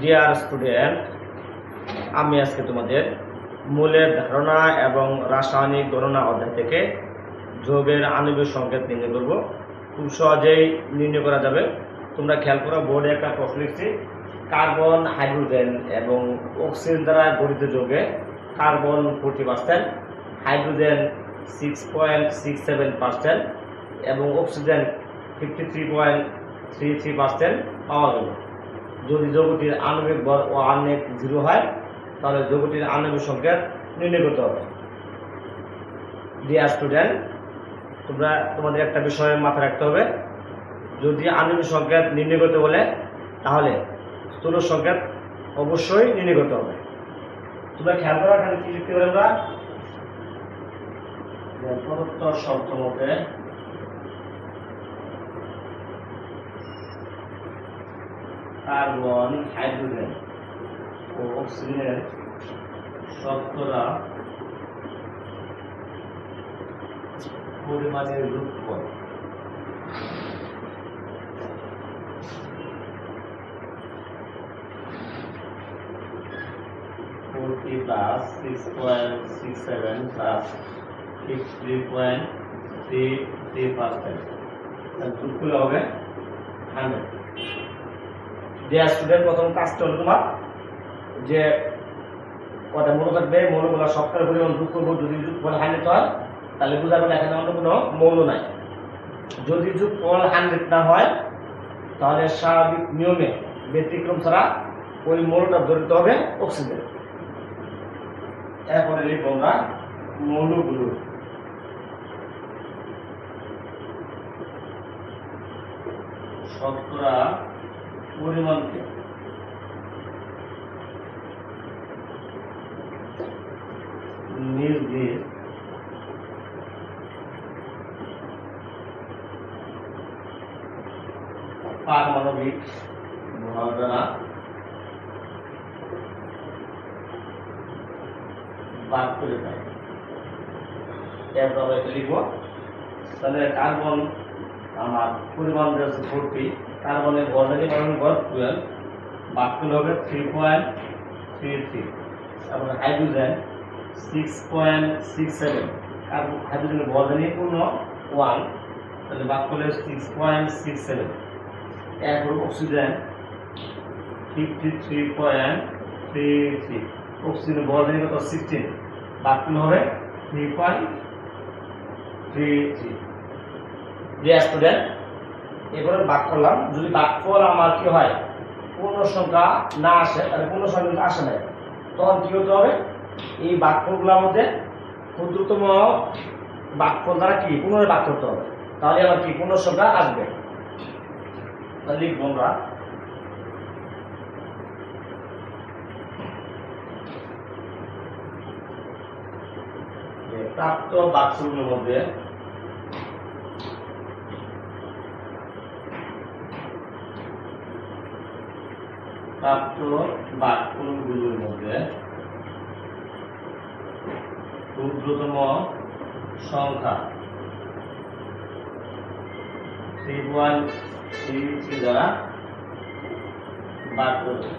Dear student আমি আজকে তোমাদের মূলের ধারণা এবং রাসায়নিক গণনা অধ্যায় থেকে যোগের আণবিক সংকেত নির্ণয় করব। খুব সহজেই নির্ণয় করা যাবে। তোমরা খেয়াল করো, বোর্ডে একটা প্রশ্ন লিখছি, কার্বন, হাইড্রোজেন এবং অক্সিজেন দ্বারা গঠিত যোগে carbon forty percent, hydrogen six point six seven percent এবং oxygen fifty three point three three percent পাওয়া গেল যদি যৌগটির আণবিক ভর ও আণবিক জিরো হয়, তাহলে যৌগটির আণবিক সংকেত নির্ণয় করতে হবে। ডিয়ার স্টুডেন্ট তোমরা তোমাদের একটা বিষয় মাথায় রাখতে হবে। যদি আণবিক সংকেত নির্ণয় করতে বলে, তাহলে স্থূল সংকেত অবশ্যই নির্ণয় করতে হবে। তোমরা খেয়াল করো এখানে কি লিখতে পারে আমরা প্রদত্ত শর্ত মতে কার্বন হাইড্রোজেন ও অক্সিজেনের শতকরা পরিমাণের রূপফল। Forty plus six point six seven plus six three point three three percent যোগ করলে হবে হান্ড্রেড যে স্টুডেন্ট প্রথম কাজটা হলো তোমার, যে কটা মনে থাকবে, মৌলগুলো সবটার পরিমাণ যোগ করব, যদি যোগ ফল হান্ড্রেড হয়, তাহলে বোঝা গেল এখানে অন্য কোনো মৌল নাই। যদি যোগ ফল হান্ড্রেড না হয়, তাহলে স্বাভাবিক নিয়মে ব্যতিক্রম ছাড়া ওই মৌলটা ধরতে হবে অক্সিজেন এরপরে লিখব আমরা মৌলগুলো। শতকরা পরিমাণকে। নির্দেশ। পারমাণবিক ভর বাদ করে দেয়। এরপর লিখব? তাহলে কার্বন আমার পরিমাণ রয়েছে ফোরটি কার্বনের বর্ণালী পারমাণবিক ভর টুয়েলভ বাদ করলে হবে থ্রি পয়েন্ট থ্রি থ্রি তারপরে hydrogen six point six seven carbon হাইড্রোজেনের বর্ণালী পূর্ণ ওয়ান তাহলে বাদ করলে সিক্স পয়েন্ট সিক্স সেভেন এরপর oxygen fifty three point three three অক্সিজেনের বর্ণালী কত সিক্সটিন বাদ করলে হবে থ্রি পয়েন্ট থ্রি থ্রি যে স্টুডেন্ট এবারে বাদ করলাম। যদি বাক্যফল আমার কি হয়? পূর্ণ সংখ্যা না আসে, তাহলে পূর্ণ সংখ্যা আসে না। তখন কি হতে হবে? এই বাক্যগুলোর মধ্যে ক্ষুদ্রতম বাক্য দ্বারা কি? পুনরায় বাক করতে হবে। তাহলে আমার কি? পূর্ণ সংখ্যা আসবে। তাহলে আমরা। প্রাপ্ত বাক্যগুলোর মধ্যে প্রাপ্ত বাক্যগুলোর মধ্যে ক্ষুদ্রতম সংখ্যা। দ্বারা বাদ করবে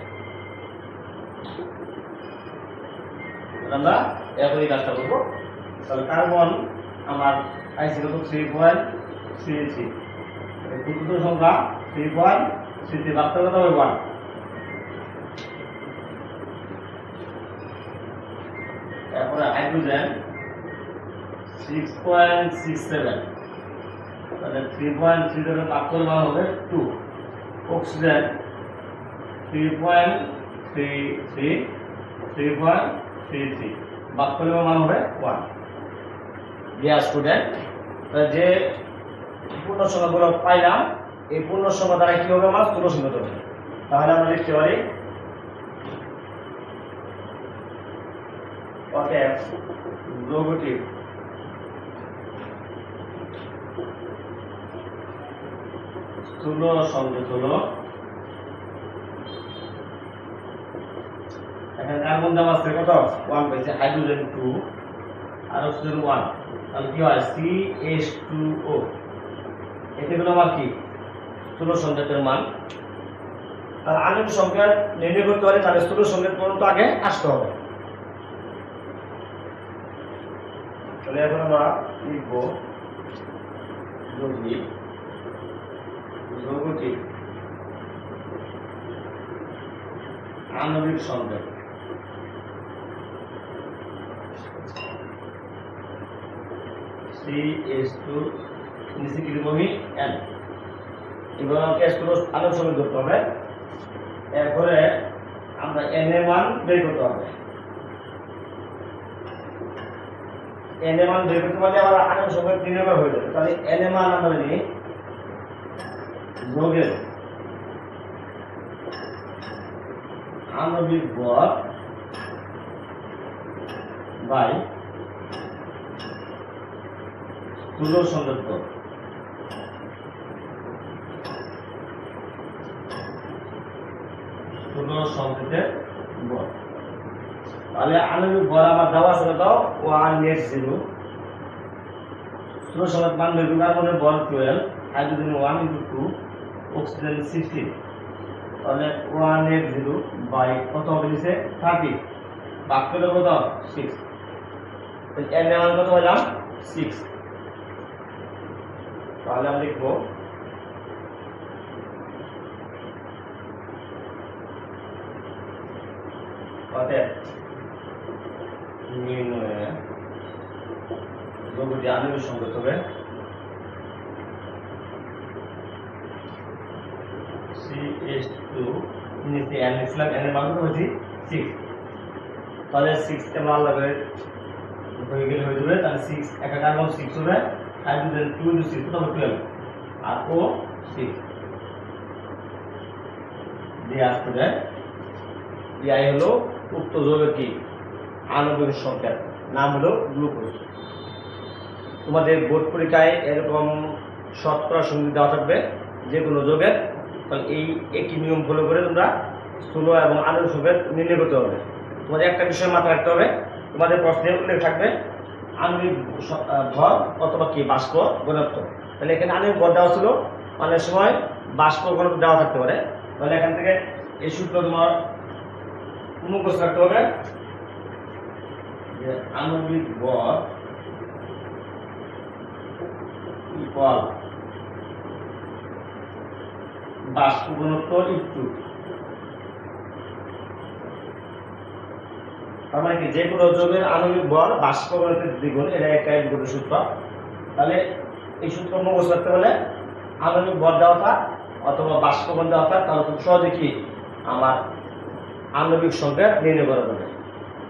আমরা এখনই কাজটা করব। তাহলে কার্বন আমার আইসি কত থ্রি পয়েন্ট থ্রি সংখ্যা থ্রি পয়েন্ট থ্রি থ্রি বাদ ওয়ান তারপরে hydrogen six point six seven তাহলে থ্রি পয়েন্ট থ্রি সেভেন ভাগ করে দেওয়া হবে two oxygen three point three three three point three three ভাগ করে দেওয়া মান হবে ওয়ান ডিয়ার স্টুডেন্ট যে পূর্ণ সংখ্যাগুলো পাইলাম, এই পূর্ণ সংখ্যা দ্বারা কি হবে আমার? স্থূল সংখ্যা তাহলে আমরা লিখতে পারি যৌগটি স্থূল হলো এখানে কার্বন আছে কত? ওয়ান পাইছে হাইড্রোজেন টু আর অক্সিজেন ওয়ান তাহলে কি হয়? সি এস টু ও এতে গুলো আমার কি? স্থূল সংকেতের মান। আর সংকেত নির্ণয় করতে পারি তাহলে স্থূল সংকেত পর্যন্ত আগে আসতে হবে। তাহলে এখন আমরা লিখব যদি যৌগটি আণবিক সংকেত সি এস টু নিচে কি লিখব আমি এন এবার আমাকে এস টু আণবিক হবে। এরপরে আমরা এন এর মান বের করতে হবে। এন এর মান বের করতে পারলে আবার সংকেত তিন নম্বর হয়ে যাবে। তাহলে এন এর আমরা নিই যোগের আণবিক বল বাই স্থূল সংকেত বল স্থূল সংকেতের বল তাহলে আণবিক বল আমার দেওয়া আছে কত ওয়ান এইট জিরো। স্থূল সংকেত মান বের করবে মানে বল twelve hydrogen one into two oxygen sixteen তাহলে ওয়ান এইট জিরো বাই কত হবে দিছে থার্টি বাক করলে কত? সিক্স এর মান কত হলাম সিক্স তাহলে আমরা লিখব, অতএব নির্ণয়ে আণবিক সংকেত হবে সি এস টু নিচে এন লিখছিলাম এন এর হয়ে গেলে হয়ে যাবে, তাহলে সিক্স দিয়ে আসতে দেয় ডিআই হলো উক্ত কি? আণবিক সংকেত। নাম হলো গ্লুকোজ। তোমাদের বোর্ড পরীক্ষায় এরকম শতকরা সঙ্গী দেওয়া থাকবে যে কোনো যোগের। তাহলে এই একই নিয়ম ফলো করে তোমরা স্থূল এবং আণবিক সংকেত নির্ণয় করতে হবে তোমাদের একটা বিষয় মাথায় রাখতে হবে। তোমাদের প্রশ্নে উল্লেখ থাকবে, আণবিক ভর অথবা কি? বাষ্প ঘনত্ব। তাহলে এখানে আণবিক ভর দেওয়া ছিল। অনেক সময় বাষ্প ঘনত্ব দেওয়া থাকতে পারে। তাহলে এখান থেকে এই সূত্র তোমার মুখস্থ রাখতে হবে। আণবিক ভর ইকুয়াল বাষ্প ঘনত্ব তার মানে কি? যে কোনো যৌগের আণবিক বল বাষ্প দ্বিগুণ, এটা একটা একগুণ সূত্র। তাহলে এই সূত্র মুখস্থ রাখতে হলে আণবিক বল দেওয়া অথবা বাষ্প দেওয়া তাহলে খুব সহজে কি? আমার আণবিক সংখ্যা নির্ণয় করা যাবে।